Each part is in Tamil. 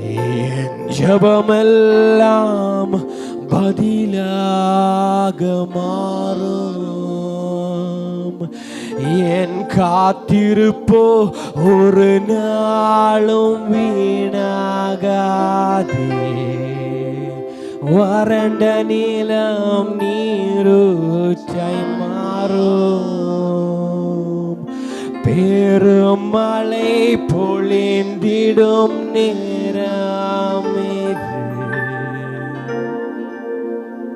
என் ஜபமெல்லாம் பதிலாக மாறும் என் காத்திருப்போ ஒரு நாளும் வீணாகாதே வறண்ட நீளம் நீரூற்றை மாறும் பெரும் மழை பொழிந்திடும் நேரம் இது.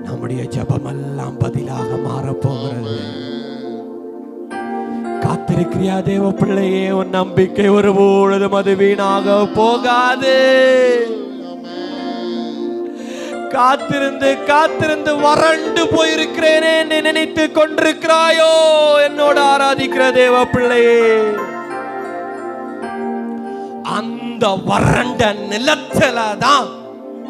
நம்முடைய ஜபமெல்லாம் பதிலாக மாறப்போகிறது காத்திருக்கிறியா தேவ பிள்ளையே உன் நம்பிக்கை ஒரு பொழுதும் அது வீணாக போகாது காத்திருந்து காத்திருந்து வறண்டு போயிருக்கிறேனே என்று நினைத்து கொண்டிருக்கிறாயோ? என்னோட ஆராதிக்கிற தேவ பிள்ளையே அந்த வறண்ட நிலத்துல தான்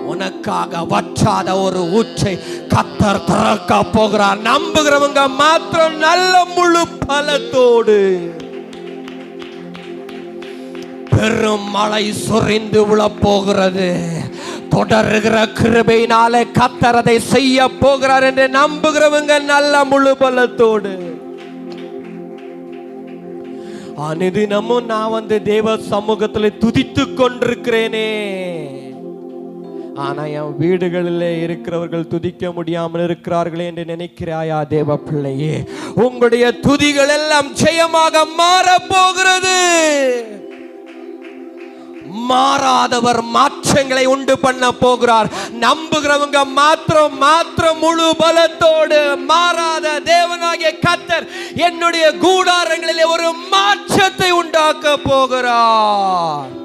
உனக்காக வற்றாத ஒரு ஊற்றை கத்தர் திறக்க போகிறார். நம்புகிறவங்க மாத்திரம் நல்ல முழு பலத்தோடு. பெரும் மழை சொரிந்து விழப்போகிறது. போகிறது தொடருகிற கிருபையினாலே கத்தரதை செய்ய போகிறார் என்று நம்புகிறவங்க நல்ல முழு பலத்தோடு. அனுதினமும் நான் வந்து தேவ சமூகத்தில் துதித்து கொண்டிருக்கிறேனே. ஆனா என் வீடுகளில் இருக்கிறவர்கள் துதிக்க முடியாமல் இருக்கிறார்களே என்று நினைக்கிறாயா தேவ பிள்ளையே? உங்களுடைய துதிகள் எல்லாம் ஜெயமாக மாறப் போகிறது. மாறாதவர் மாற்றங்களை உண்டு பண்ண போகிறார். நம்புகிறவங்க மாத்திரம் மாத்திரம் முழு பலத்தோடு மாறாத தேவனாகிய கத்தர் என்னுடைய கூடாரங்களிலே ஒரு மாற்றத்தை உண்டாக்க போகிறார்.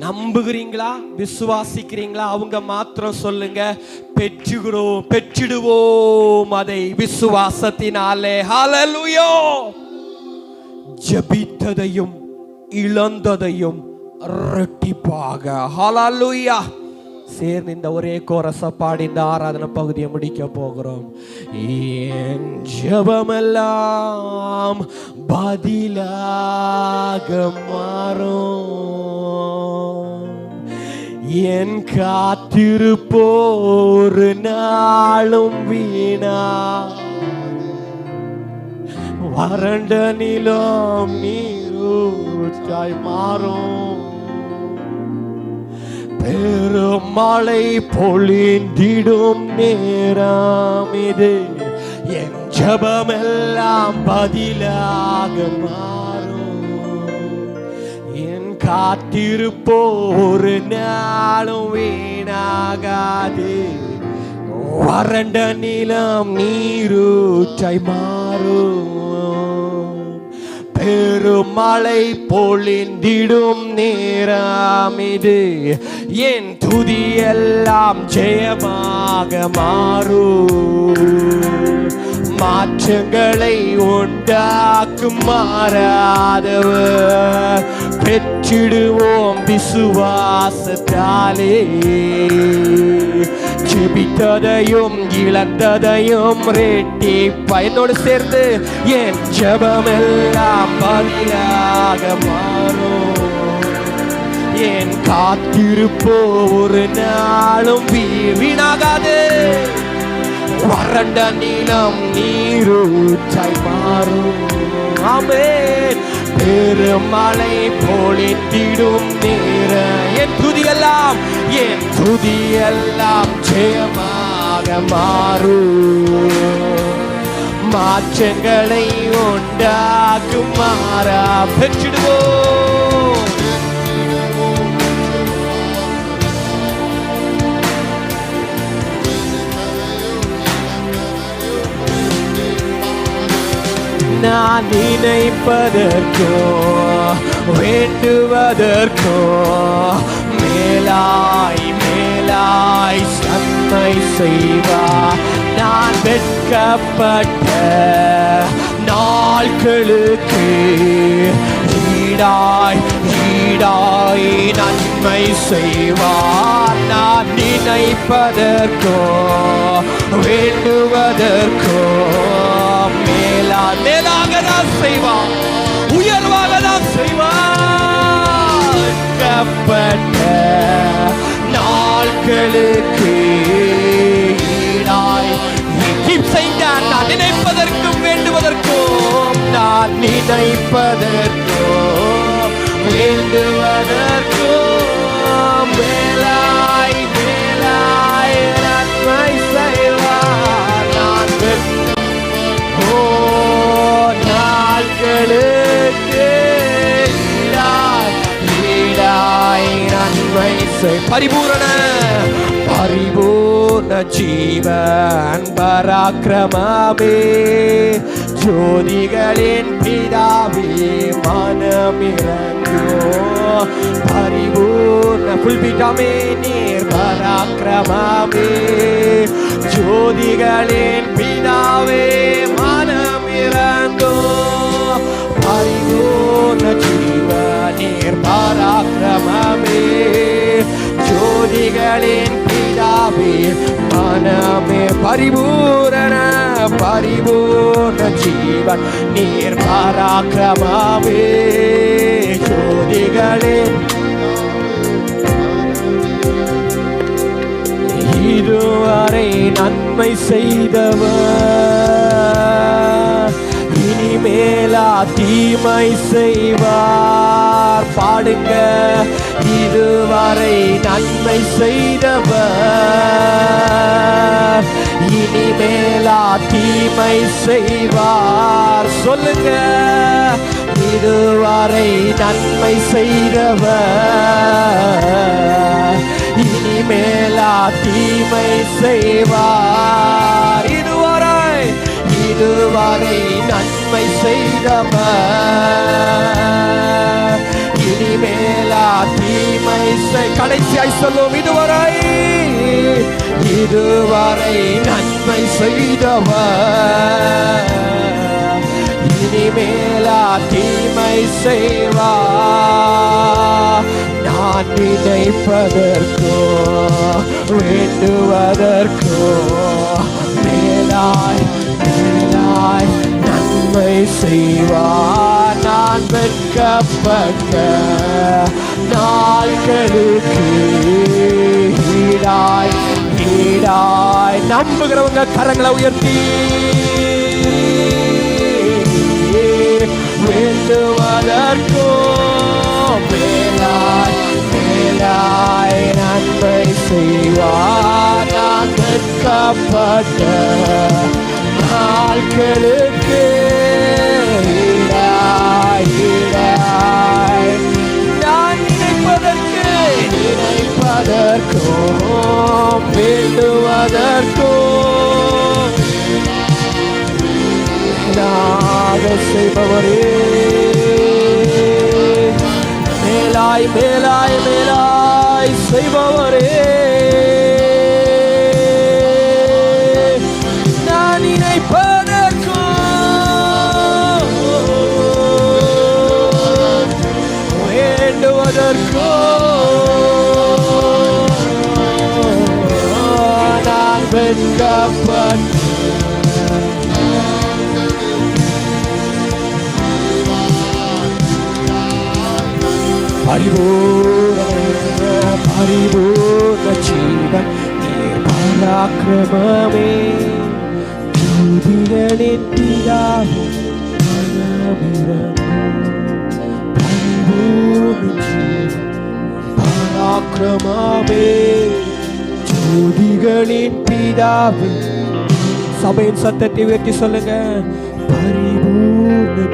நம்புகிறீங்களா? விசுவாசிக்கிறீங்களா? அவங்க மாத்திரம் சொல்லுங்க. பெற்றுகிறோம் பெற்றிடுவோம் அதை விசுவாசத்தினாலே. ஹalleluya ஜபித்ததையும் இழந்ததையும் ரெட்டிப்பாக ஹalleluya. சேர்ந்து இந்த ஒரே கோரச பாடி இந்த ஆராதனை பகுதியை முடிக்க போகிறோம். என் ஜபமெல்லாம் பதிலாக மாறும். என் காத்திருப்போரு நாளும் வீணா. வறண்ட நிலம் மழையாய் மாறும். பெருமழை பொழிந்திடும் நேரம் இது. என் ஜபமெல்லாம் பதிலாக மாறும். என் காத்திருப்போ ஒரு நாளும் வீணாகாது. வறண்ட நிலம் நீரூற்றை மாறும். பெருமழை பொழிந்திடும் நேரம் இது. என் துதியெல்லாம் ஜெயமாக மாறும். மாற்றங்களை உண்டாக்கும் மாறாதவர். பெற்றிடுவோம் விசுவாசத்தாலே. ஜெபித்ததையும் இழந்ததையும் ரெட்டி பயனோடு சேர்ந்து என் ஜெபமெல்லாம் பதிலாக மாறும். என் காத்திருப்போ ஒரு நாளும் வீணாகாது. வறண்ட நீளம் நீரூற்றாய் மாறும். ஆமே பெருமலை போலிட்டிடும் நேர. என் துதியெல்லாம் என் துதியெல்லாம் ஜெயமாக மாறும். மாற்றங்களை உண்டாக்கும் மாறா. பெற்றிடுவோம். நான் நினைப்பதற்கோ வேண்டுவதற்கோ மேலாய் மேலாய் சந்தை செய்வா. நான் வெட்கப்பட்ட நாட்களுக்கு ஈடாய் ஈடாய் நன்மை செய்வார் நான் நினைப்பதற்கோ வேண்டுவதற்கோ மேலா தான் செய்வார் உயர்வாக தான் செய்வார் கப்பட்ட நாட்களுக்கு செய்தார் நான் நினைப்பதற்கும் வேண்டுவதற்கும் நான் நினைப்பதற்கும் வேண்டுவதற்கும். நன்மை பரிபூரண. பரிபூர்ண ஜீவன் பராக்கிரமமே. ஜோதிகளின் பிதாவே மனமிறங்கோ. பரிபூர்ண புல்பிட்டமே நீர் பராக்கிரமமே. ஜோதிகளின் பிதாவே மனமிறங்கோ. பரிபூர்ண ஜீவ நீர் பராக்கிரமமே பிதாவே மனமே பரிபூரண பரிபூர்ண ஜீவன். நீர் பராக்கிரமாவே ஜோதிகளே. இதுவரை நன்மை செய்தவர் மேலா தீமை செய்வார். பாடுங்க. இதுவரை நன்மை செய்தவர். இனிமேலா தீமை செய்வார். சொல்லுங்க. இதுவரை நன்மை செய்தவர். இனிமேலா தீமை செய்வார். இதுவரை நன்மை செய்தவர். இனிமேலா தீமை கடைசியாய் சொல்லும் இதுவரை இதுவரை நன்மை செய்தவர். இனிமேலா தீமை செய்வா. நான் நினைப்பதற்கோ வேண்டுவதற்கோ மேலாய் மேலாய் நன்மை செய்வா நான் வெட்கப்பட்ட நாள்களுக்கு ஈடாய் ஈடாய். நம்புகிறவங்க கரங்களை உயர்த்தி. வேண்டுவதற்கோ மேலாய் மேலாய் நன்மை செய்வார். நான் வெட்கப்பட்ட நாட்களுக்கு நான் நினைப்பதற்கு நினைப்பதற்கோ வேண்டுவதற்கோ மேலாக செய்பவரே. மேலாய் மேலாய் மேலாய் செய்பவரே. நான் வெட்கப்பட்ட பரிபூரண பரிபூர்ண ஜீவன் நீர் பராக்கிரமமே ஜோதிகளின் பிதாவே சபையின் சத்தத்தை உயர்த்தி சொல்லுங்க. பரிபூர்ண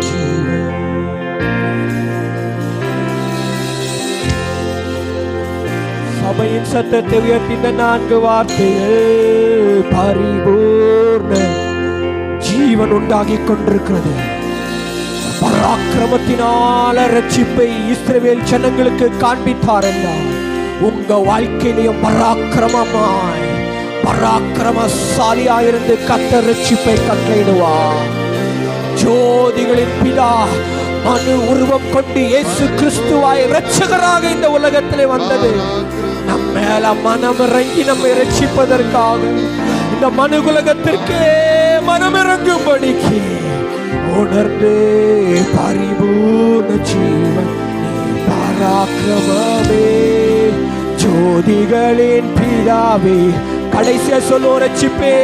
சபையின் சத்தத்தை உயர்த்தி இந்த நான்கு வார்த்தைகள் பரிபூர்ண ஜீவன் உண்டாகிக் கொண்டிருக்கிறது. பராக்கிரமத்தினால ரட்சிப்பை இஸ்ரவேல் ஜனங்களுக்கு காண்பித்தார் என்றார். உங்க வாழ்க்கையிலையும் பராக்கிரமமாய் பராக்கிரமசாலியாயிருந்து கத்த ரட்சிப்பை கட்டளையிடுவார். ஜோதிகளின் பிதா மனு உருவம் கொண்டு இயேசு கிறிஸ்துவாய் இரட்சகராக இந்த உலகத்திலே வந்தது. நம் மேல மனம் இறங்கி நம்மை ரட்சிப்பதற்காக இந்த மனு உலகத்திற்கே மனம் இறங்கும்படிக்கு உணர்ந்து பரிபூர்ண ஜீவன் நீ பராக்கிரமமே. ஜோதிகளின் பிதாவே கடைசியா சொல்லுவோம் ரச்சிப்பே